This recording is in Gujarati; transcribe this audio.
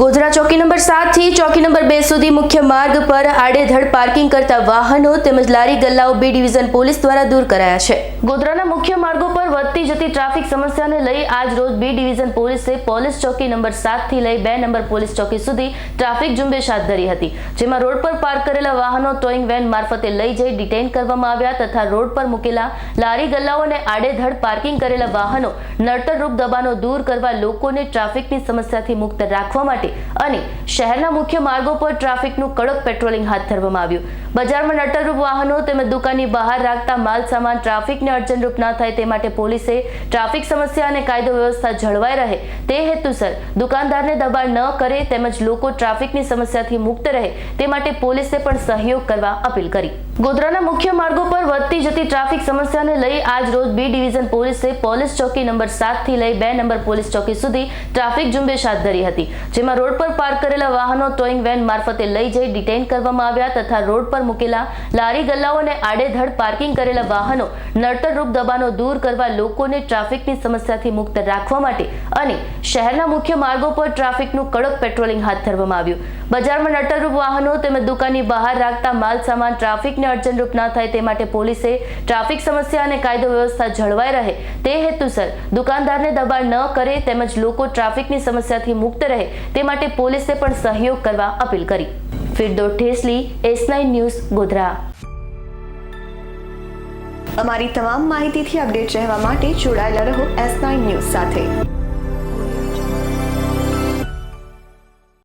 ગોધરા ચોકી નંબર સાતથી ચોકી નંબર બે સુધી મુખ્ય માર્ગ પર આડેધડ પાર્કિંગ કરતા વાહનો તેમજ લારી ગલ્લાઓ બી ડિવિઝન પોલીસ દ્વારા દૂર કરાયા છે. ગોધરાના મુખ્ય માર્ગો પર વધતી જતી ટ્રાફિક સમસ્યાને લઈ આજ રોજ બી ડિવિઝન પોલીસે પોલીસ ચોકી નંબર સાતથી લઈ બે નંબર પોલીસ ચોકી સુધી ટ્રાફિક ઝુંબેશ હાથ ધરી હતી, જેમાં રોડ પર પાર્ક કરેલા વાહનો ટોઈંગ વેન મારફતે લઈ જઈ ડિટેઇન કરવામાં આવ્યા તથા રોડ પર મૂકેલા લારી ગલ્લાઓને આડેધડ પાર્કિંગ કરેલા વાહનો નડતરરૂપ દબાણો દૂર કરવા લોકોને ટ્રાફિકની સમસ્યાથી મુક્ત રાખવા માટે અને શહેરના મુખ્ય માર્ગો પર ટ્રાફિકનું કડક પેટ્રોલિંગ હાથ ધરવામાં આવ્યું. બજારમાં નટરરૂપ વાહનો તેમજ દુકાનની બહાર રાખતા માલ સામાન ટ્રાફિકને અડચણરૂપ ના થાય તે માટે પોલીસે ટ્રાફિક સમસ્યા અને કાયદો વ્યવસ્થા જળવાઈ રહે તે હેતુસર દુકાનદારને દબાણ ન કરે તેમજ લોકો ટ્રાફિકની સમસ્યાથી મુક્ત રહે તે માટે પોલીસે પણ સહયોગ કરવા અપીલ કરી. ગોધરાના મુખ્ય માર્ગો પર વધતી જતી ટ્રાફિક સમસ્યાને લઈ આજ રોજ બી ડિવિઝન પોલીસે પોલીસ ચોકી નંબર સાતથી લઈ બે નંબર પોલીસ ચોકી સુધી ટ્રાફિક ઝુંબેશ હાથ ધરી હતી, જેમાં રોડ પર પાર્ક કરેલા વાહનો ટોઈંગ વેન મારફતે લઈ જઈ ડિટેઇન કરવામાં આવ્યા તથા રોડ પર મૂકેલા લારી ગલ્લાઓને આડેધડ પાર્કિંગ કરેલા વાહનો નડતરરૂપ દબાણો દૂર કરવા લોકોને ટ્રાફિકની સમસ્યાથી મુક્ત રાખવા માટે અને શહેરના મુખ્ય માર્ગો પર ટ્રાફિકનું કડક પેટ્રોલિંગ હાથ ધરવામાં આવ્યું. બજારમાં નડતરરૂપ વાહનો તેમજ દુકાનની બહાર રાખતા માલ સામાન ટ્રાફિકને અડચણરૂપ ન થાય તે માટે પોલીસે ટ્રાફિક સમસ્યા અને કાયદો વ્યવસ્થા જળવાઈ રહે તે હેતુસર દુકાનદારને દબાણ ન કરે તેમજ લોકો ટ્રાફિકની સમસ્યાથી મુક્ત રહે તે માટે પોલીસે પણ સહયોગ કરવા અપીલ કરી. ફિરદો ઠેસલી એસ ન્યૂઝ ગોધરા. અમારી તમામ માહિતીથી અપડેટ રહેવા માટે જોડાયેલા રહો એસ ન્યૂઝ સાથે.